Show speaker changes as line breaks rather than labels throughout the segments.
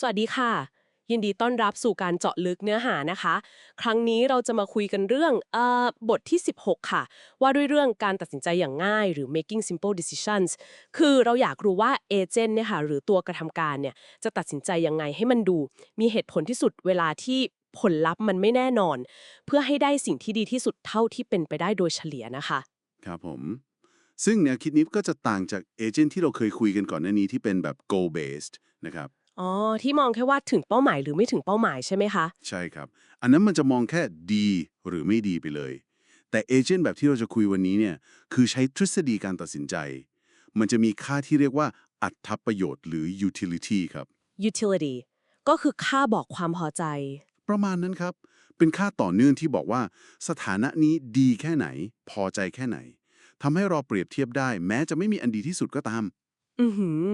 สวัสดีค่ะ ยินดีต้อนรับสู่การเจาะลึกเนื้อหานะคะ ครั้งนี้เราจะมาคุยกันเรื่องเออบทที่ 16 ค่ะ ว่าด้วยเรื่องการตัดสินใจอย่างง่ายหรือ making simple decisions คือเราอยากรู้ว่าเอเจนต์เนี่ยค่ะหรือตัวกระทำการเนี่ยจะตัดสินใจยังไงให้มันดู มีเหตุผลที่สุดเวลาที่ผลลัพธ์มันไม่แน่นอน เพื่อให้ได้สิ่งที่ดีที่สุดเท่าที่เป็นไปได้โดยเฉลี่ยนะคะ
ครับผม ซึ่งแนวคิดนี้ก็จะต่างจากเอเจนต์ที่เราเคยคุยกันก่อนหน้านี้ที่เป็นแบบ goal based นะครับ
อ๋อ ที่มองแค่ว่าถึงเป้าหมายหรือไม่ถึงเป้าหมายใช่ไหมคะ
ใช่ครับ อันนั้นมันจะมองแค่ดีหรือไม่ดีไปเลย แต่เอเจนต์แบบที่เราจะคุยวันนี้เนี่ยคือใช้ทฤษฎีการตัดสินใจ มันจะมีค่าที่เรียกว่าอัตประโยชน์หรือ utility ครับ
utility ก็คือค่าบอกความพอใจ
ประมาณนั้นครับ เป็นค่าต่อเนื่องที่บอกว่า สถานะนี้ดีแค่ไหน พอใจแค่ไหนทำให้เราเปรียบเทียบได้ แม้จะไม่มีอันดีที่สุดก็ตาม
อือหือ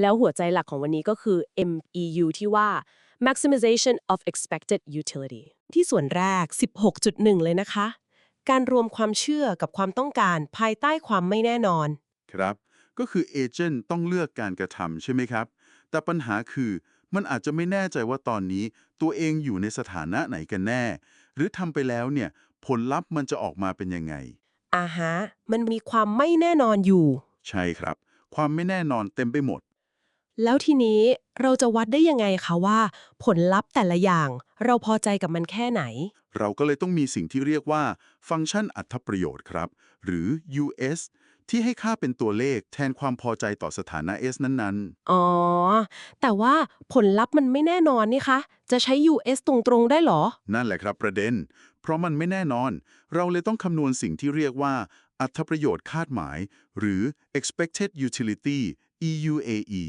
แล้วหัวใจหลักของวันนี้ก็คือ MEU ที่ว่า maximization of expected utility ที่ส่วนแรก 16.1 เลยนะคะ การรวมความเชื่อกับความต้องการภายใต้ความไม่แน่นอน
ครับ ก็คือเอเจนต์ต้องเลือกการกระทำใช่ไหมครับ แต่ปัญหาคือมันอาจจะไม่แน่ใจว่าตอนนี้ ตัวเองอยู่ในสถานะไหนกันแน่ หรือทำไปแล้วเนี่ย ผลลัพธ์มันจะออกมาเป็นยังไง
อาฮะ มันมีความไม่แน่นอนอยู่
ใช่ครับ ความไม่แน่นอนเต็มไปหมด
แล้วทีนี้เราจะวัดได้ยังไงคะว่า ผลลัพธ์แต่ละอย่าง เราพอใจกับมันแค่ไหน
เราก็เลยต้องมีสิ่งที่เรียกว่าฟังก์ชันอัตประโยชน์ครับ หรือ US ที่ให้ค่าเป็นตัวเลขแทนความพอใจต่อสถานะ S นั้นๆ
อ๋อ แต่ว่าผลลัพธ์มันไม่แน่นอนนี่คะ จะใช้ US ตรงๆ ได้เหรอ
นั่นแหละครับประเด็น เพราะมันไม่แน่นอน เราเลยต้องคำนวณสิ่งที่เรียกว่า อัตประโยชน์คาดหมาย หรือ expected utility EUAE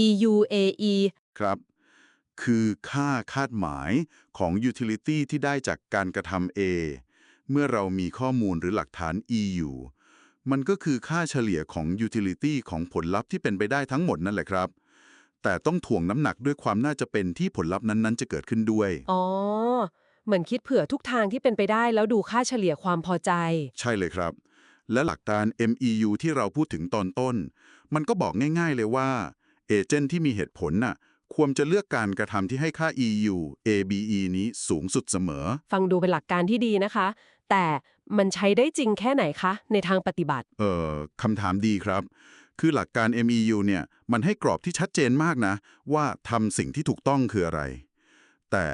EUAE
ครับ คือค่าคาดหมายของ utility ที่ได้จากการกระทำ A เมื่อเรามีข้อมูลหรือหลักฐาน E อยู่มันก็คือค่าเฉลี่ยของ utility ของผลลัพธ์ที่เป็นไปได้ทั้งหมดนั่นแหละครับ แต่ต้องถ่วงน้ำหนักด้วยความน่าจะเป็นที่ผลลัพธ์นั้นๆ จะเกิดขึ้นด้วย
อ๋อ เหมือนคิดเผื่อทุกทางที่เป็นไปได้แล้วดูค่าเฉลี่ยความพอใจ
ใช่เลยครับ และหลักการ MEU ที่เราพูดถึงตอนต้น มันก็บอกง่าย ๆ เลยว่า เอเจนต์ที่มีเหตุผลน่ะควรจะเลือกการกระทำที่ให้ค่า EU ABE นี้สูงสุดเสมอ
ฟังดูเป็นหลักการที่ดีนะคะ แต่มันใช้ได้จริงแค่ไหนคะ ในทางปฏิบัติ
เอ่อคำถามดีครับ คือหลักการ MEU เนี่ยมันให้กรอบที่ชัดเจนมากนะ ว่าทำสิ่งที่ถูกต้องคืออะไร แต่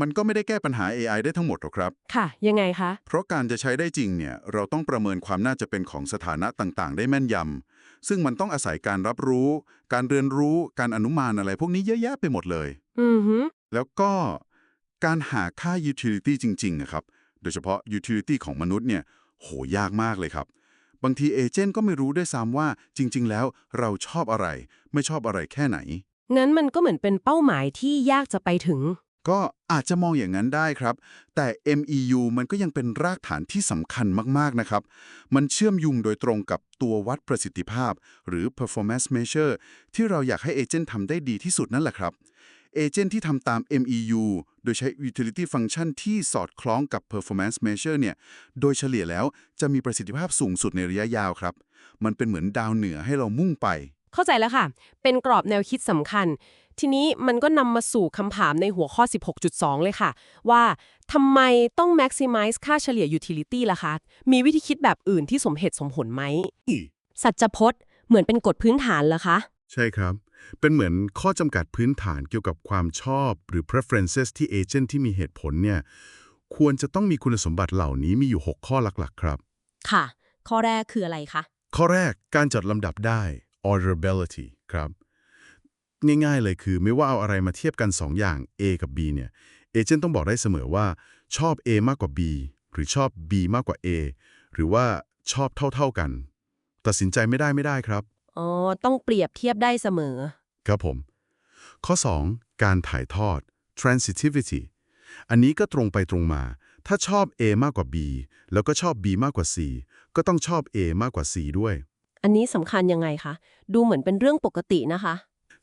มันก็ไม่ได้แก้ปัญหา AI ได้ทั้งหมดหรอกครับ
ค่ะ ยังไงคะ
เพราะการจะใช้ได้จริงเนี่ยเราต้องประเมินความน่าจะเป็นของสถานะต่างๆ ได้แม่นยำ ซึ่งมันต้องอาศัยการรับรู้ การเรียนรู้การอนุมานอะไร พวกนี้เยอะแยะไปหมดเลย
อือหือ
แล้วก็การหาค่า utility จริงๆอะครับ โดยเฉพาะ utility ของมนุษย์เนี่ยโหยากมากเลยครับ บางทีเอเจนต์ก็ไม่รู้ด้วยซ้ำว่าจริง ๆ แล้วเราชอบอะไร ไม่ชอบอะไรแค่ไหน
งั้นมันก็เหมือนเป็นเป้าหมายที่ยากจะไปถึง
ก็อาจจะมองอย่างนั้นได้ครับ แต่ MEU มันก็ยังเป็นรากฐานที่สำคัญมาก ๆ นะครับ มันเชื่อมยุงโดยตรงกับตัววัดประสิทธิภาพ หรือ performance measure ที่เราอยากให้เอเจนต์ทำได้ดีที่สุดนั่นแหละครับเอเจนต์ที่ทำตาม MEU โดยใช้ utility function ที่สอดคล้องกับ performance measure เนี่ย โดยเฉลี่ยแล้วจะมีประสิทธิภาพสูงสุดในระยะยาวครับ มันเป็นเหมือนดาวเหนือให้เรามุ่งไป
เข้าใจแล้วค่ะ เป็นกรอบแนวคิดสำคัญ ทีนี้มันก็นำมาสู่คำถามในหัวข้อ 16.2 เลยค่ะ ว่าทำไมต้อง maximize ค่าเฉลี่ย utility ล่ะคะ มีวิธีคิดแบบอื่นที่สมเหตุสมผลไหม สัจพจน์เหมือนเป็นกฎพื้นฐานเหรอคะ
ใช่ครับ เป็นเหมือนข้อจำกัดพื้นฐานเกี่ยวกับความชอบหรือ preferences ที่เอเจนต์ที่มีเหตุผลเนี่ยควรจะต้องมีคุณสมบัติเหล่านี้มีอยู่ 6 ข้อหลักๆ ครับ
ค่ะ ข้อแรกคืออะไรคะ
ข้อแรกการจัดลำดับได้ orderability ครับ ง่ายๆเลยคือไม่ว่าเอาอะไรมาเทียบกัน 2 อย่าง A กับ B เนี่ยเอเจนต์ต้องบอกได้เสมอว่าชอบ A มากกว่า B หรือชอบ B มากกว่า A หรือว่าชอบเท่าๆกัน ตัดสินใจไม่ได้ไม่ได้ครับ
อ๋อ ต้องเปรียบเทียบได้เสมอ
ครับผม ข้อ 2 การถ่ายทอด transitivity อันนี้ก็ตรงไปตรงมา ถ้าชอบ A มากกว่า B แล้วก็ชอบ B มากกว่า C ก็ต้องชอบ A มากกว่า C ด้วย
อันนี้สำคัญยังไงคะ ดูเหมือนเป็นเรื่องปกตินะคะ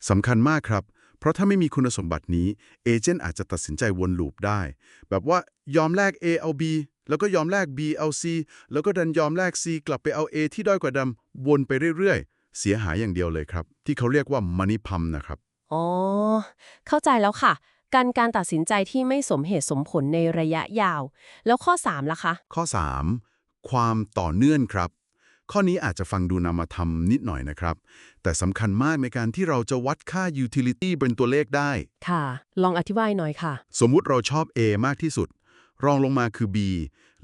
สำคัญมากครับ เพราะถ้าไม่มีคุณสมบัตินี้เอเจนต์อาจจะตัดสินใจวนลูปได้ แบบว่ายอมแลก A เอา B แล้วก็ยอมแลก B เอา C แล้วก็ดันยอมแลก C กลับไปเอา A ที่ด้อยกว่าดำวนไปเรื่อยๆ เสียหายอย่างเดียวเลยครับ ที่เขาเรียกว่า money pump นะครับ
อ๋อ เข้าใจแล้วค่ะ การการตัดสินใจที่ไม่สมเหตุสมผลในระยะยาว แล้วข้อ 3ล่ะคะ
ข้อ 3 ความต่อเนื่องครับ ข้อนี้อาจจะฟังดูนามธรรมนิดหน่อยนะครับ แต่สำคัญมากในการที่เราจะวัดค่า utility เป็นตัวเลขได้
ค่ะ ลองอธิบายหน่อยค่ะ
สมมุติเราชอบ A มากที่สุด รองลงมาคือ B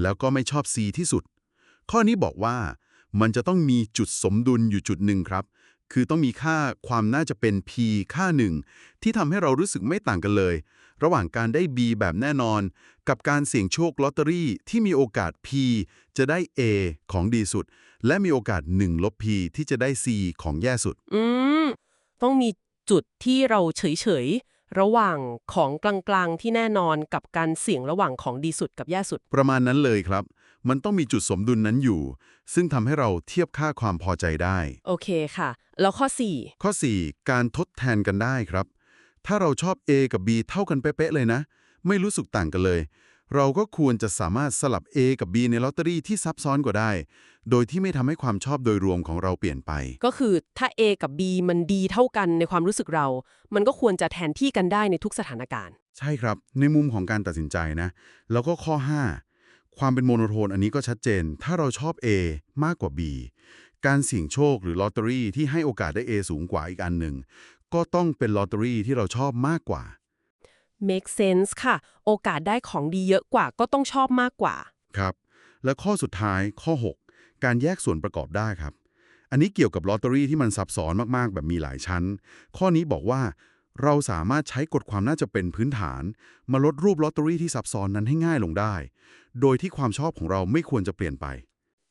แล้วก็ไม่ชอบ C ที่สุด ข้อนี้บอกว่า มันจะต้องมีจุดสมดุลอยู่จุดหนึ่งครับ คือต้องมีค่าความน่าจะเป็น P ค่าหนึ่งที่ทำให้เรารู้สึกไม่ต่างกันเลย ระหว่างการได้ B แบบแน่นอน กับการเสี่ยงโชคลอตเตอรี่ที่มีโอกาส P จะได้ A ของดีสุด และมีโอกาส1ลบ P ที่จะได้ C ของแย่สุด
อืม ต้องมีจุดที่เราเฉยๆ ระหว่างของกลางๆ ที่แน่นอนกับการเสี่ยงระหว่างของดีสุดกับแย่สุด
ประมาณนั้นเลยครับ มันต้องมีจุดสมดุลนั้นอยู่ ซึ่งทำให้เราเทียบค่าความพอใจได้
โอเคค่ะ แล้วข้อ
ข้อ 4 การทดแทนกันได้ครับ ถ้าเราชอบ A กับ B เท่ากันเป๊ะๆเลยนะ ไม่รู้สึกต่างกันเลย เราก็ควรจะสามารถสลับ A กับ B ในลอตเตอรี่ที่ซับซ้อนกว่าได้ โดยที่ไม่ทำให้ความชอบโดยรวมของเราเปลี่ยนไป
4ก็คือถ้า A กับ B มันดีเท่ากันในความรู้สึกเรา มันก็ควรจะแทนที่กันได้ในทุกสถานการณ์
ใช่ครับ ในมุมของการตัดสินใจนะ แล้วก็ข้อ 5 ความเป็นโมโนโทนอันนี้ก็ชัดเจน ถ้าเราชอบ A มากกว่า B การเสี่ยงโชคหรือลอตเตอรี่ที่ให้โอกาสได้ A สูงกว่าอีกอันหนึ่งก็ต้องเป็นลอตเตอรี่ที่เราชอบมากกว่า
make sense ค่ะ โอกาสได้ของดีเยอะกว่าก็ต้องชอบมากกว่า
ครับ และข้อสุดท้ายข้อ 6 การแยกส่วนประกอบได้ครับ อันนี้เกี่ยวกับลอตเตอรี่ที่มันซับซ้อนมากๆ แบบมีหลายชั้น ข้อนี้บอกว่า เราสามารถใช้กฎความน่าจะเป็นพื้นฐาน มาลดรูปลอตเตอรี่ที่ซับซ้อนนั้นให้ง่ายลงได้ โดยที่ความชอบของเราไม่ควรจะเปลี่ยนไป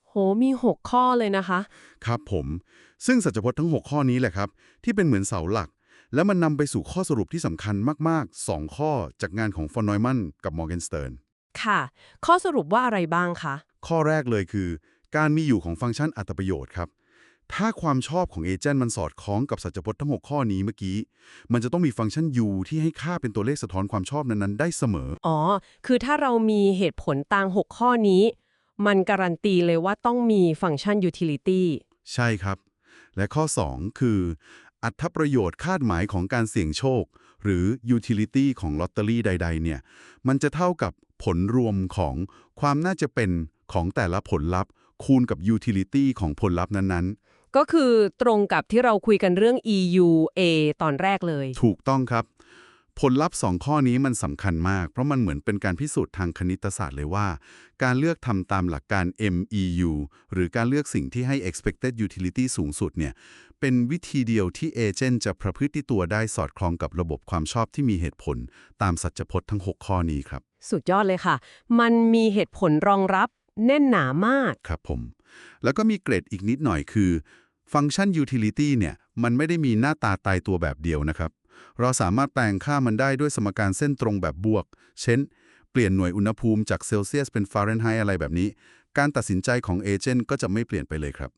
โหมี 6 ข้อเลยนะคะ
ครับผม ซึ่งสัจพจน์ทั้ง 6 ข้อนี้แหละครับ ที่เป็นเหมือนเสาหลัก และมันนำไปสู่ข้อสรุปที่สำคัญมาก ๆ 2 ข้อจากงานของฟอนนอยมันกับมอร์แกนสเติร์น
ค่ะ ข้อสรุปว่าอะไรบ้างคะ
ข้อแรกเลยคือ การมีอยู่ของฟังก์ชันอัตประโยชน์ครับ ถ้าความชอบของเอเจนต์มันสอดคล้องกับสัจพจน์ทั้ง 6 ข้อนี้เมื่อกี้ มันจะต้องมีฟังก์ชัน u ที่ให้ค่าเป็นตัวเลขสะท้อนความชอบนั้นๆ ได้เสมอ
อ๋อ คือถ้าเรามีเหตุผลต่าง 6 ข้อนี้ มันการันตีเลยว่าต้องมีฟังก์ชัน utility
ใช่ครับ และข้อ 2 คือ อัตประโยชน์คาดหมายของการเสี่ยงโชค หรือ utility ของลอตเตอรี่ใด ๆ เนี่ย มันจะเท่ากับผลรวมของความน่าจะเป็นของแต่ละผลลัพธ์ คูณกับ utility ของผลลัพธ์นั้นๆ
ก็คือตรงกับที่เราคุยกันเรื่อง EU A ตอนแรกเลย
ถูกต้องครับ ผลลัพธ์ 2 ข้อนี้มันสำคัญมาก เพราะมันเหมือนเป็นการพิสูจน์ทางคณิตศาสตร์เลยว่า การเลือกทำตามหลักการ MEU หรือการเลือกสิ่งที่ให้ expected utility สูงสุดเนี่ย เป็นวิธีเดียวที่เอเจนต์จะประพฤติตัวได้สอดคล้องกับระบบความชอบที่มีเหตุผล ตามสัจพจน์ทั้ง 6 ข้อนี้ครับ
สุดยอดเลยค่ะ มันมีเหตุผลรองรับแน่นหนามาก
ครับผม แล้วก็มีเกรดอีกนิดหน่อยคือ ฟังก์ชัน utility เนี่ย มันไม่ได้มีหน้าตาตายตัวแบบเดียวนะครับ เราสามารถแปลงค่ามันได้ด้วยสมการเส้นตรงแบบบวก เช่น เปลี่ยนหน่วยอุณหภูมิจากเซลเซียสเป็นฟาเรนไฮต์อะไรแบบนี้ การตัดสินใจของเอเจนต์ก็จะไม่เปลี่ยนไปเลยครับ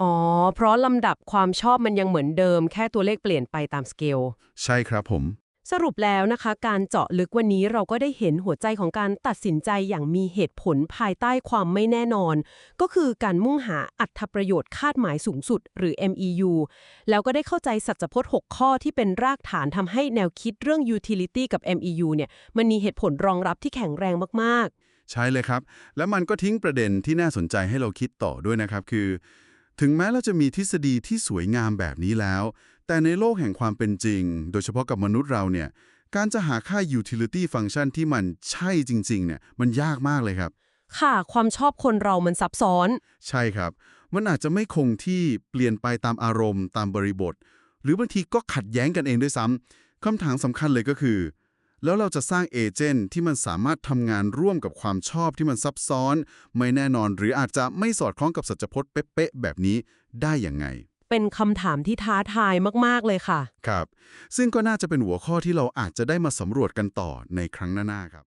อ๋อ เพราะลำดับความชอบมันยังเหมือนเดิม แค่ตัวเลขเปลี่ยนไปตามสเกล
ใช่ครับผม
สรุปแล้วนะคะ การเจาะลึกวันนี้เราก็ได้เห็นหัวใจของการตัดสินใจอย่างมีเหตุผลภายใต้ความไม่แน่นอน ก็คือการมุ่งหาอัตประโยชน์คาดหมายสูงสุด หรือ MEU แล้วก็ได้เข้าใจสัจพจน์ 6 ข้อที่เป็นรากฐานทำให้แนวคิดเรื่อง utility กับ MEU เนี่ยมันมีเหตุผลรองรับที่แข็งแรงมากๆ
ใช่เลยครับ แล้วมันก็ทิ้งประเด็นที่น่าสนใจให้เราคิดต่อด้วยนะครับคือ ถึงแม้เราจะมีทฤษฎีที่สวยงามแบบนี้แล้ว แต่ในโลกแห่งความเป็นจริง โดยเฉพาะกับมนุษย์เราเนี่ย การจะหาค่า utility function ที่มันใช่จริง ๆ เนี่ย มันยากมากเลยครับ
ๆค่ะ ความชอบคนเรามันซับซ้อน
ใช่ครับ มันอาจจะไม่คงที่เปลี่ยนไปตามอารมณ์ตามบริบท หรือบางทีก็ขัดแย้งกันเองด้วยซ้ำคำถามสำคัญเลยก็คือ แล้วเราจะสร้างเอเจนต์ที่มันสามารถทำงานร่วมกับความชอบที่มันซับซ้อน ไม่แน่นอน หรืออาจจะไม่สอดคล้องกับสัจพจน์เป๊ะๆแบบนี้ได้อย่างไง
เป็นคำถามที่ท้าทายมาก ๆ เลยค่ะ
ครับ ซึ่งก็น่าจะเป็นหัวข้อที่เราอาจจะได้มาสำรวจกันต่อในครั้งหน้าๆครับ